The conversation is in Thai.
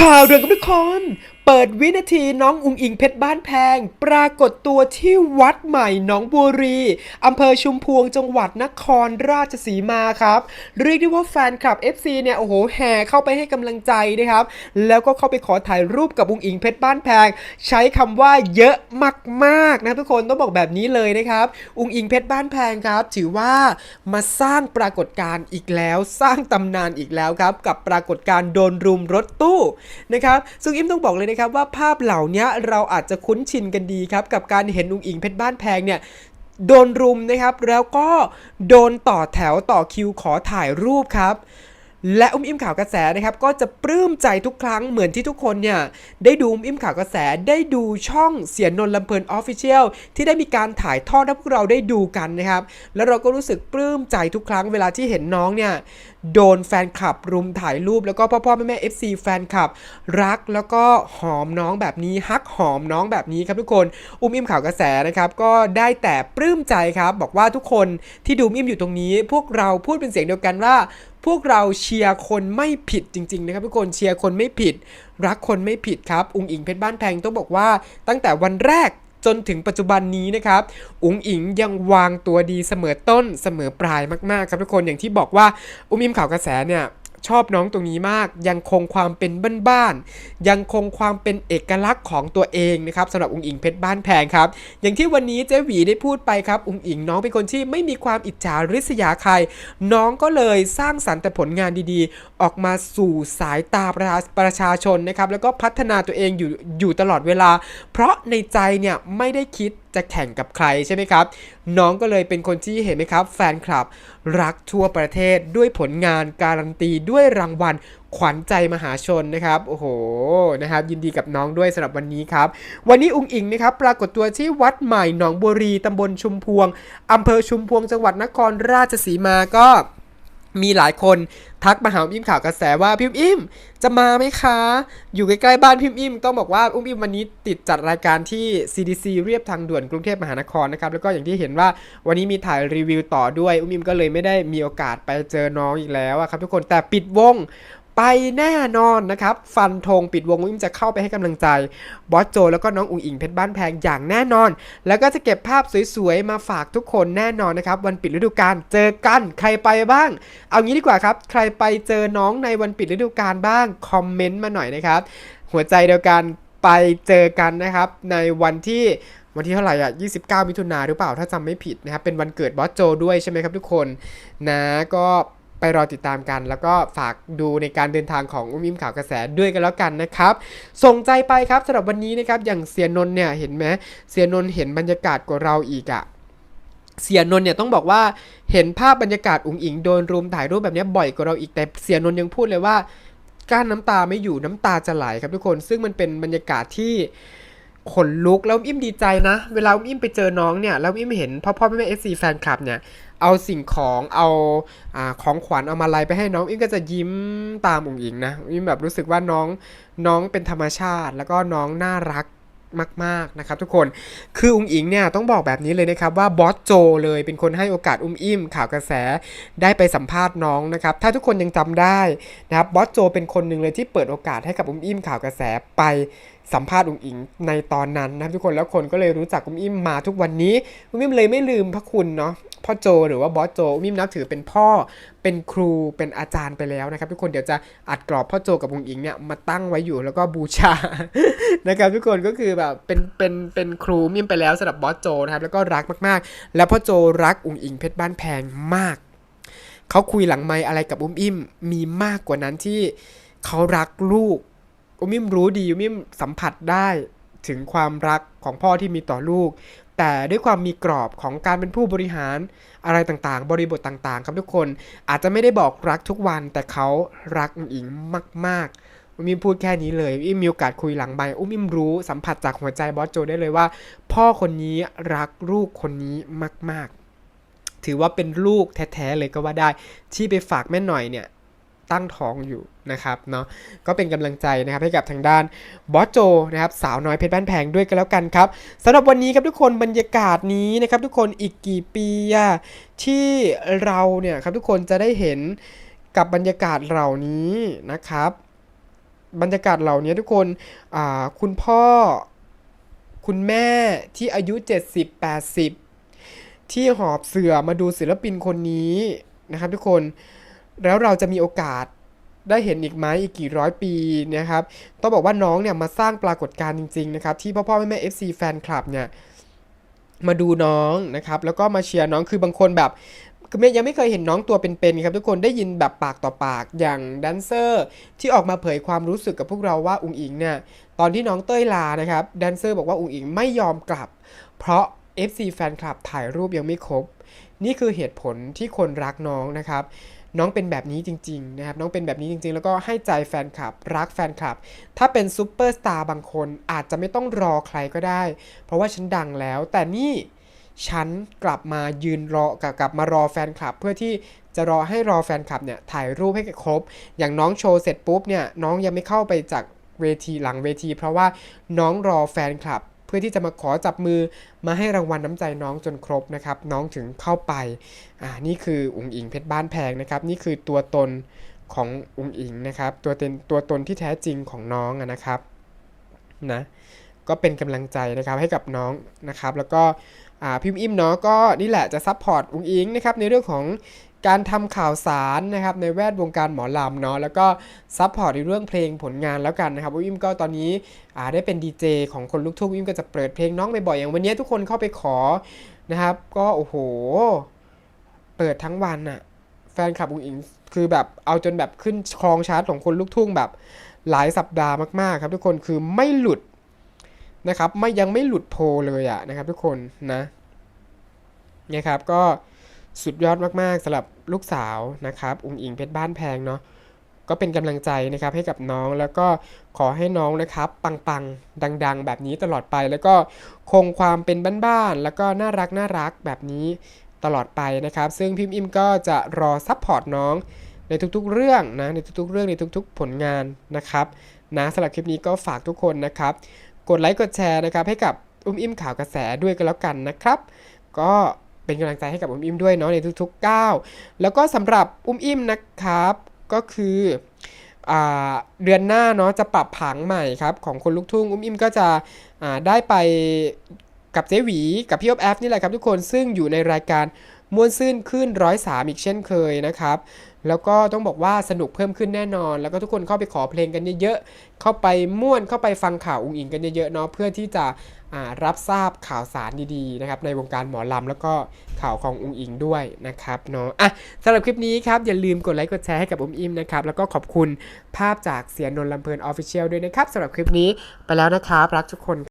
ข่าวเรื่องกับทุกคน เปิดวินาทีน้องอุงอิงเพชรบ้านแพง ปรากฏตัวที่วัดใหม่หนองบัวรีอำเภอชุมพวงจังหวัดนครราชสีมาครับ เรียกได้ว่าแฟนคลับ FC เนี่ยโอ้โหแห่เข้าไปให้กำลังใจนะครับ แล้วก็เข้าไปขอถ่ายรูปกับอุงอิงเพชรบ้านแพง ใช้คำว่าเยอะมากๆนะทุกคนต้องบอกแบบนี้เลยนะครับ อุงอิงเพชรบ้านแพงครับ ถือว่ามาสร้างปรากฏการณ์อีกแล้วสร้างตำนานอีกแล้วครับกับปรากฏการณ์โดนรุมรถตู้นะครับซึ่งอิมต้องบอกเลยนะครับว่าภาพเหล่านี้เราอาจจะคุ้นชินกันดีครับกับการเห็นอุงอิงเพชรบ้านแพงเนี่ยโดนรุมนะครับ แล้วก็โดนต่อแถวต่อคิวขอถ่ายรูปครับ และอุ้มอิ่มข่าวกระแสนะครับก็จะปลื้มใจทุกครั้งเหมือนที่ทุกคนเนี่ยได้ดูอุ้มอิ่มข่าวกระแสได้ดูช่องเสียนนลำเพลินออฟฟิเชียลที่ได้มีการถ่ายทอดให้พวกเราได้ดูกันนะครับ แล้วเราก็รู้สึกปลื้มใจทุกครั้งเวลาที่เห็นน้องเนี่ยโดนแฟนคลับรุมถ่ายรูป แล้วก็พ่อพ่อแม่แม่ FC แฟนคลับ รักแล้วก็หอมน้องแบบนี้ฮักหอมน้องแบบนี้ครับทุกคนอุ้มอิ่มข่าวกระแสนะครับก็ได้แต่ปลื้มใจครับบอกว่าทุกคนที่ดูอุ้มอิ่มอยู่ตรงนี้ พวกเราพูดเป็นเสียงเดียวกันว่า วกเราเชียร์คนไม่ผิดจริง ๆ นะครับทุกคนเชียร์คนไม่ผิด รักคนไม่ผิดครับ อุงอิงเพชรบ้านแพงต้องบอกว่า ตั้งแต่วันแรกจนถึงปัจจุบันนี้นะครับ อุงอิงยังวางตัวดีเสมอต้นเสมอปลายมากๆ ครับทุกคนอย่างที่บอกว่า อุ้มอิมข่าวกระแสเนี่ย ชอบน้องตรงนี้มาก ยังคงความเป็นบ้านๆยังคงความเป็นเอกลักษณ์ของตัวเองนะครับสำหรับอุงอิงเพชรบ้านแพงครับ อย่างที่วันนี้เจ๊หวีได้พูดไปครับอุงอิงน้องเป็นคนที่ไม่มีความอิจฉาริษยาใคร น้องก็เลยสร้างสรรค์แต่ผลงานดีๆ ออกมาสู่สายตาประชาประชาชนนะครับแล้วก็พัฒนาตัวเองอยู่อยู่ตลอดเวลา เพราะในใจเนี่ยไม่ได้คิดจะแข่งกับใครใช่ไหมครับ น้องก็เลยเป็นคนที่เห็นไหมครับ แฟนคลับ รักทั่วประเทศด้วยผลงานการันตีด้วยรางวัลขวัญใจมหาชนนะครับ โอ้โหนะครับ ยินดีกับน้องด้วยสำหรับวันนี้ครับ วันนี้อุงอิงนะครับ ปรากฏตัวที่วัดใหม่หนองบัวรีตำบลชุมพวงอำเภอชุมพวงจังหวัดนครราชสีมาก็ มีหลายคนทักมาหาอิ่มข่าวกระแสว่าพิมอิ่มจะมาไหมคะ อยู่ใกล้ๆบ้านพิมอิ่มต้องบอกว่าอุ้มอิ่มวันนี้ติดจัดรายการที่ CDC เรียบทางด่วนกรุงเทพมหานครนะครับแล้วก็อย่างที่เห็นว่าวันนี้มีถ่ายรีวิวต่อด้วยอุ้มอิ่มก็เลยไม่ได้มีโอกาสไปเจอน้องอีกแล้วครับทุกคนแต่ปิดวง ไปแน่นอนนะครับ ฟันธงปิดวงอุ้มจะเข้าไปให้กำลังใจ บอสโจแล้วก็น้องอุ๋งอิงเพชรบ้านแพงอย่างแน่นอน แล้วก็จะเก็บภาพสวยๆ มาฝากทุกคนแน่นอนนะครับ วันปิดฤดูกาลเจอกันใครไปบ้าง เอางี้ดีกว่าครับ ใครไปเจอน้องในวันปิดฤดูกาลบ้าง คอมเมนต์มาหน่อยนะครับ หัวใจเดียวกันไปเจอกันนะครับ ในวันที่วันที่เท่าไหร่อะ 29 มิถุนาหรือเปล่าถ้าจำไม่ผิดนะครับ เป็นวันเกิดบอสโจด้วยใช่ไหมครับทุกคนนะก็ ไปรอติดตามกัน แล้วก็ฝากดูในการเดินทางของอุ้มอิมข่าวกระแสด้วยกันแล้วกันนะครับ ส่งใจไปครับสำหรับวันนี้นะครับ อย่างเสียนนเนี่ยเห็นไหมเสียนนเห็นบรรยากาศกว่าเราอีกอะเสียนนเนี่ยต้องบอกว่าเห็นภาพบรรยากาศอุ๋งอิงโดนรุมถ่ายรูปแบบนี้บ่อยกว่าเราอีกแต่เสียนนยังพูดเลยว่ากั้นน้ำตาไม่อยู่น้ำตาจะไหลครับทุกคน ซึ่งมันเป็นบรรยากาศที่ ขนลุกแล้วอิ่มดีใจนะ เวลาอิ่มไปเจอน้องเนี่ยแล้วอิ่มเห็นพ่อพ่อแม่แม่เอฟซีแฟนคลับเนี่ยเอาสิ่งของเอาอ่าของขวัญเอามาลายไปให้น้องอิ่มก็จะยิ้มตามอุ๋งอิงนะอิ่มแบบรู้สึกว่าน้องน้องเป็นธรรมชาติ แล้วก็น้องน่ารัก มากๆนะครับทุกคนคืออุ้งอิงเนี่ยต้องบอกแบบนี้เลยนะครับว่าบอสโจเลยเป็นคนให้โอกาสอุ้มอิ่มข่าวกระแสได้ไปสัมภาษณ์น้องนะครับถ้าทุกคนยังจำได้นะครับบอสโจเป็นคนหนึ่งเลยที่เปิดโอกาสให้กับอุ้มอิ่มข่าวกระแสไปสัมภาษณ์อุ้งอิงในตอนนั้นนะครับทุกคนแล้วคนก็เลยรู้จักอุ้มอิ่มมาทุกวันนี้อุ้มอิ่มเลยไม่ลืมพระคุณเนาะ พ่อโจหรือว่าบอสโจมิมนับถือเป็นพ่อเป็นครูเป็นอาจารย์ไปแล้วนะครับ ทุกคนเดี๋ยวจะอัดกรอบพ่อโจกับองอิงเนี่ยมาตั้งไว้อยู่แล้วก็บูชานะครับทุกคนก็คือแบบเป็นเป็นเป็นครูมิมไปแล้วสำหรับบอสโจนะครับแล้วก็รักมากๆ แล้วพ่อโจรักองอิงเพชรบ้านแพงมากเขาคุยหลังไมอะไรกับอุ้มอิ่มมีมากกว่านั้นที่เขารักลูกอุ้มอิ่มรู้ดีอุ้มอิ่มสัมผัสได้ถึงความรักของพ่อที่มีต่อลูก แต่ด้วยความมีกรอบของการเป็นผู้บริหารอะไรต่างๆ บริบทต่างๆ ครับทุกคนอาจจะไม่ได้บอกรักทุกวันแต่เขารักอิงมากๆอุ้มิมพูดแค่นี้เลยอิมมีโอกาสคุยหลังไมค์อุ้มอิมรู้สัมผัสจากหัวใจบอสโจได้เลยว่า พ่อคนนี้รักลูกคนนี้มาก ๆ ถือว่าเป็นลูกแท้ๆเลยก็ว่าได้ ที่ไปฝากแม่หน่อยเนี่ย ตั้งท้องอยู่นะครับเนาะก็เป็นกำลังใจนะครับให้กับทางด้านบอสโจนะครับสาวน้อยเพชรบ้านแพงด้วยกันแล้วกันครับสำหรับวันนี้ครับทุกคนบรรยากาศนี้นะครับทุกคนอีกกี่ปีที่เราเนี่ยครับทุกคนจะได้เห็นกับบรรยากาศเหล่านี้นะครับ บรรยากาศเหล่านี้ทุกคนคุณพ่อคุณแม่ที่อายุ 70 80 ที่หอบเสือมาดูศิลปินคนนี้นะครับทุกคน แล้วเราจะมีโอกาสได้เห็นอีกไหมอีกกี่ร้อยปีนะครับ ต้องบอกว่าน้องเนี่ยมาสร้างปรากฏการณ์จริง ๆ นะครับ ที่พ่อพ่อแม่แม่ FC แฟนคลับเนี่ยมาดูน้องนะครับ แล้วก็มาเชียร์น้องคือบางคนแบบคือไม่ยังไม่เคยเห็นน้องตัวเป็นๆครับทุกคนได้ยินแบบปากต่อปากอย่างแดนเซอร์ ที่ออกมาเผยความรู้สึกกับพวกเราว่าอุงอิงเนี่ยตอนที่น้องเต้ยลานะครับแดนเซอร์บอกว่าอุงอิงไม่ยอมกลับ เพราะ FC แฟนคลับถ่ายรูปยังไม่ครบ นี่คือเหตุผลที่คนรักน้องนะครับ น้องเป็นแบบนี้จริงๆนะครับน้องเป็นแบบนี้จริง ๆ แล้วก็ให้ใจแฟนคลับ รักแฟนคลับ ถ้าเป็นซูเปอร์สตาร์บางคนอาจจะไม่ต้องรอใครก็ได้ เพราะว่าฉันดังแล้ว แต่นี่ฉันกลับมายืนรอกลับกลับมารอแฟนคลับ เพื่อที่จะรอให้รอแฟนคลับเนี่ยถ่ายรูปให้ครบ อย่างน้องโชว์เสร็จปุ๊บเนี่ยน้องยังไม่เข้าไปจากเวทีหลังเวที เพราะว่าน้องรอแฟนคลับ เพื่อที่จะมาขอจับมือมาให้รางวัลน้ำใจน้องจนครบนะครับ น้องถึงเข้าไปอ่านี่คืออุ๋งอิงเพชรบ้านแพงนะครับ นี่คือตัวตนของอุ๋งอิงนะครับ ตัวเต็นตัวตนที่แท้จริงของน้องนะครับนะก็เป็นกำลังใจนะครับให้กับน้องนะครับ แล้วก็พิมพ์อิมเนาะก็นี่แหละจะซัพพอร์ตอุ๋งอิงนะครับในเรื่องของ การทำข่าวสารนะครับในแวดวงการหมอลำเนาะแล้วก็ซัพพอร์ตในเรื่องเพลงผลงานแล้วกันนะครับอิมก็ตอนนี้ได้เป็นดีเจของคนลูกทุ่งอิมก็จะเปิดเพลงน้องบ่อยๆอย่างวันนี้ทุกคนเข้าไปขอนะครับ ก็โอ้โห เปิดทั้งวันอะแฟนคลับอุ๋งอิงคือแบบเอาจนแบบขึ้นครองชาร์ตของคนลูกทุ่งแบบหลายสัปดาห์มากๆ ครับทุกคนคือไม่หลุดนะครับ ไม่ยังไม่หลุดโพลเลยอะนะครับ ทุกคนนะนี่ยครับก็ สุดยอดมากๆสำหรับลูกสาวนะครับ อุ๋งอิงเพชรบ้านแพงเนาะก็เป็นกำลังใจนะครับให้กับน้องแล้วก็ขอให้น้องนะครับปังๆ ดัง ๆ แบบนี้ตลอดไป แล้วก็คงความเป็นบ้านๆแล้วก็น่ารักน่ารักแบบนี้ตลอดไปนะครับ ซึ่งพิมพ์อิมก็จะรอซัพพอร์ตน้องในทุกๆเรื่องนะในทุกๆ เรื่องในทุกๆ ผลงานนะครับนะสำหรับคลิปนี้ก็ฝากทุกคนนะครับ กดไลค์กดแชร์นะครับให้กับอุ้มอิมข่าวกระแสด้วยกันแล้วกันนะครับ ก็ เป็นกำลังใจให้กับอุ้มอิ่มด้วยเนาะในทุกๆก้าวแล้วก็สำหรับอุ้มอิ่มนะครับก็คืออเดือนหน้าเนาะจะปรับผังใหม่ครับของคนลูกทุ่งอุ้มอิ่มก็จะได้ไปกับเจหวีกับพี่อ๊อฟแอฟนี่แหละครับทุกคนซึ่งอยู่ในรายการม่วนซื่นขึ้นร้อยสามอีกเช่นเคยนะครับ แล้วก็ต้องบอกว่าสนุกเพิ่มขึ้นแน่นอน แล้วก็ทุกคนเข้าไปขอเพลงกันเยอะๆ เข้าไปม่วนเข้าไปฟังข่าวอุ้งอิงกันเยอะๆเนาะเพื่อที่จะ รับทราบข่าวสารดีๆนะครับในวงการหมอลำแล้วก็ข่าวของอุงอิงด้วยนะครับเนาะอะสำหรับคลิปนี้ครับ อย่าลืมกดไลค์กดแชร์ให้กับอุ้มอิมนะครับ แล้วก็ขอบคุณภาพจากเสียนนลำเพลินออฟฟิเชียลด้วยนะครับสำหรับคลิปนี้ไปแล้วนะครับ รักทุกคน